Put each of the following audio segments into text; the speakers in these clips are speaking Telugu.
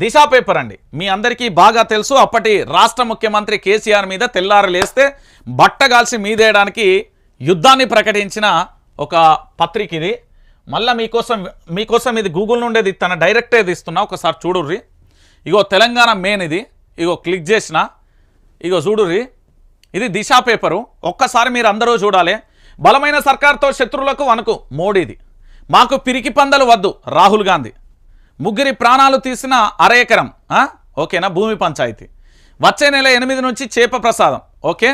దిశ పేపర్ అండి. మీ అందరికీ బాగా తెలుసు. అప్పటి రాష్ట్ర ముఖ్యమంత్రి కేసీఆర్ మీద తెల్లారు లేస్తే బట్టగాల్సి మీదేయడానికి యుద్ధాన్ని ప్రకటించిన ఒక పత్రిక ఇది. మళ్ళీ మీకోసం మీకోసం ఇది గూగుల్ నుండేది తన డైరెక్టే తీస్తున్నా. ఒకసారి చూడుర్రి. ఇగో తెలంగాణ మెయిన్ ఇది. ఇగో క్లిక్ చేసిన. ఇగో చూడుర్రి. ఇది దిశ పేపరు. ఒక్కసారి మీరు అందరూ చూడాలి. బలమైన సర్కార్తో శత్రువులకు వణుకు. మోడీది. మాకు పిరికి పందలు వద్దు. రాహుల్ గాంధీ. ముగ్గురి ప్రాణాలు తీసిన అర ఎకరం ఓకేనా? భూమి పంచాయతీ. వచ్చే నెల ఎనిమిది నుంచి చేప ప్రసాదం ఓకే?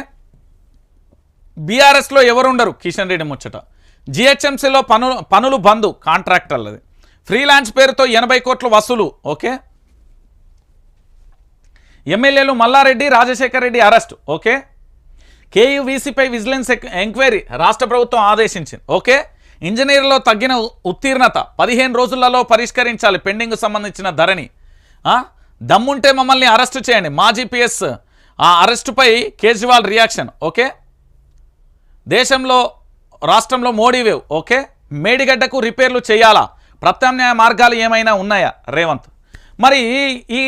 బీఆర్ఎస్లో ఎవరుండరు కిషన్ రెడ్డి ముచ్చట. జిహెచ్ఎంసీలో పనులు పనులు బంద్ కాంట్రాక్టర్లది. ఫ్రీలాన్స్ పేరుతో ఎనభై కోట్ల వసూలు ఓకే? ఎమ్మెల్యేలు మల్లారెడ్డి రాజశేఖర్ రెడ్డి అరెస్ట్ ఓకే? కేయువీసీపై విజిలెన్స్ ఎక్- ఎంక్వైరీ రాష్ట్ర ప్రభుత్వం ఆదేశించింది ఓకే? ఇంజనీర్లో తగ్గిన ఉత్తీర్ణత పదిహేను రోజులలో పరిష్కరించాలి పెండింగ్ సంబంధించిన ధరని దమ్ముంటే మమ్మల్ని అరెస్టు చేయండి. మాజీ పిఎస్ ఆ అరెస్టుపై కేజ్రీవాల్ రియాక్షన్ ఓకే? దేశంలో రాష్ట్రంలో మోడీ వేవ్ ఓకే? మేడిగడ్డకు రిపేర్లు చేయాలా? ప్రత్యామ్నాయ మార్గాలు ఏమైనా ఉన్నాయా రేవంత్? మరి ఈ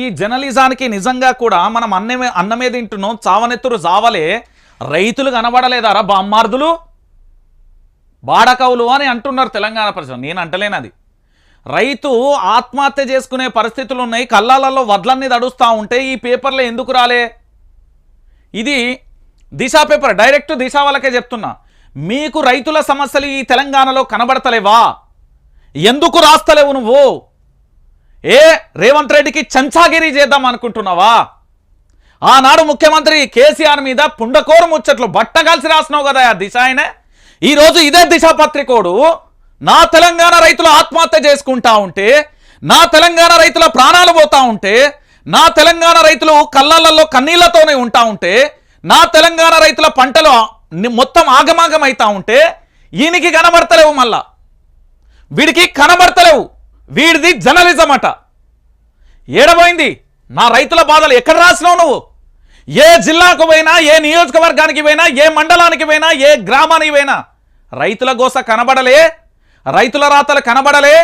ఈ జర్నలిజానికి నిజంగా కూడా మనం అన్నమే అన్నమే తింటున్నాం చావనెత్తురు చావలే రైతులు కనబడలేదారా బామ్మార్దులు? బాడకవులు అని అంటున్నారు తెలంగాణ ప్రజలు. నేను అంటలేను అది. రైతు ఆత్మహత్య చేసుకునే పరిస్థితులు ఉన్నాయి. కళ్ళాలలో వడ్లన్నీ తడుస్తూ ఉంటే ఈ పేపర్లో ఎందుకు రాలే? ఇది దిశా పేపర్. డైరెక్ట్ దిశ వాళ్ళకే చెప్తున్నా. మీకు రైతుల సమస్యలు ఈ తెలంగాణలో కనబడతలేవా? ఎందుకు రాస్తలేవు నువ్వు? ఏ రేవంత్ రెడ్డికి చంచాగిరి చేద్దాం అనుకుంటున్నావా? ఆనాడు ముఖ్యమంత్రి కేసీఆర్ మీద పుండకోరు ముచ్చట్లు బట్టగాల్సి రాసినావు కదా దిశ ఆయనే. ఈరోజు ఇదే దిశాపత్రికోడు నా తెలంగాణ రైతులు ఆత్మహత్య చేసుకుంటా ఉంటే నా తెలంగాణ రైతుల ప్రాణాలు పోతా ఉంటే నా తెలంగాణ రైతులు కళ్ళల్లో కన్నీళ్ళతోనే ఉంటా ఉంటే నా తెలంగాణ రైతుల పంటలు మొత్తం ఆగమాగం అవుతా ఉంటే ఈయనకి కనబడతలేవు మళ్ళా. వీడికి కనబడతలేవు. వీడిది జర్నలిజం అట. ఏడబోయింది? నా రైతుల బాధలు ఎక్కడ రాసినావు నువ్వు? ఏ జిల్లాకు పోయినా ఏ నియోజకవర్గానికి పోయినా ఏ మండలానికి పోయినా ఏ గ్రామానికి పోయినా రైతుల గోస కనబడలే రైతుల రాతలు కనబడలే.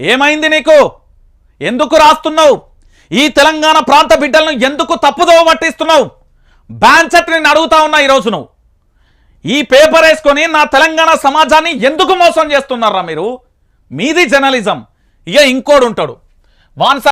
ఏమైంది నీకు? ఎందుకు రాస్తున్నావు? ఈ తెలంగాణ ప్రాంత బిడ్డలను ఎందుకు తప్పుదోవ పట్టిస్తున్నావు? బ్యాన్సెట్ నేను అడుగుతా ఉన్నా ఈరోజు నువ్వు. ఈ పేపర్ వేసుకొని నా తెలంగాణ సమాజాన్ని ఎందుకు మోసం చేస్తున్నారా మీరు? మీది జర్నలిజం. ఇక ఇంకోడు ఉంటాడు. వాన్